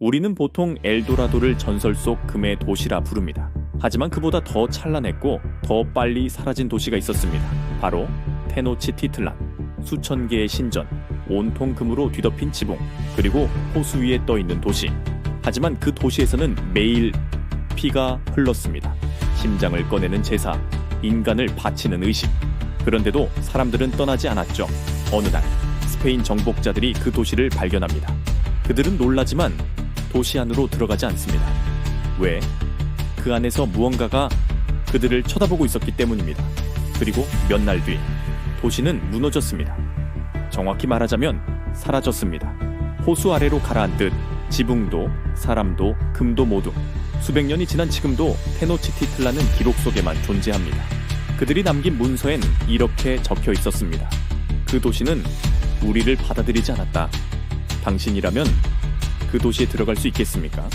우리는 보통 엘도라도를 전설 속 금의 도시라 부릅니다. 하지만 그보다 더 찬란했고 더 빨리 사라진 도시가 있었습니다. 바로 테노치티틀란. 수천 개의 신전, 온통 금으로 뒤덮인 지붕, 그리고 호수 위에 떠 있는 도시. 하지만 그 도시에서는 매일 피가 흘렀습니다. 심장을 꺼내는 제사, 인간을 바치는 의식. 그런데도 사람들은 떠나지 않았죠. 어느 날 스페인 정복자들이 그 도시를 발견합니다. 그들은 놀라지만 도시 안으로 들어가지 않습니다. 왜? 그 안에서 무언가가 그들을 쳐다보고 있었기 때문입니다. 그리고 몇 날 뒤 도시는 무너졌습니다. 정확히 말하자면 사라졌습니다. 호수 아래로 가라앉듯 지붕도 사람도 금도 모두 수백 년이 지난 지금도 테노치티틀라는 기록 속에만 존재합니다. 그들이 남긴 문서엔 이렇게 적혀 있었습니다. 그 도시는 우리를 받아들이지 않았다. 당신이라면 그 도시에 들어갈 수 있겠습니까?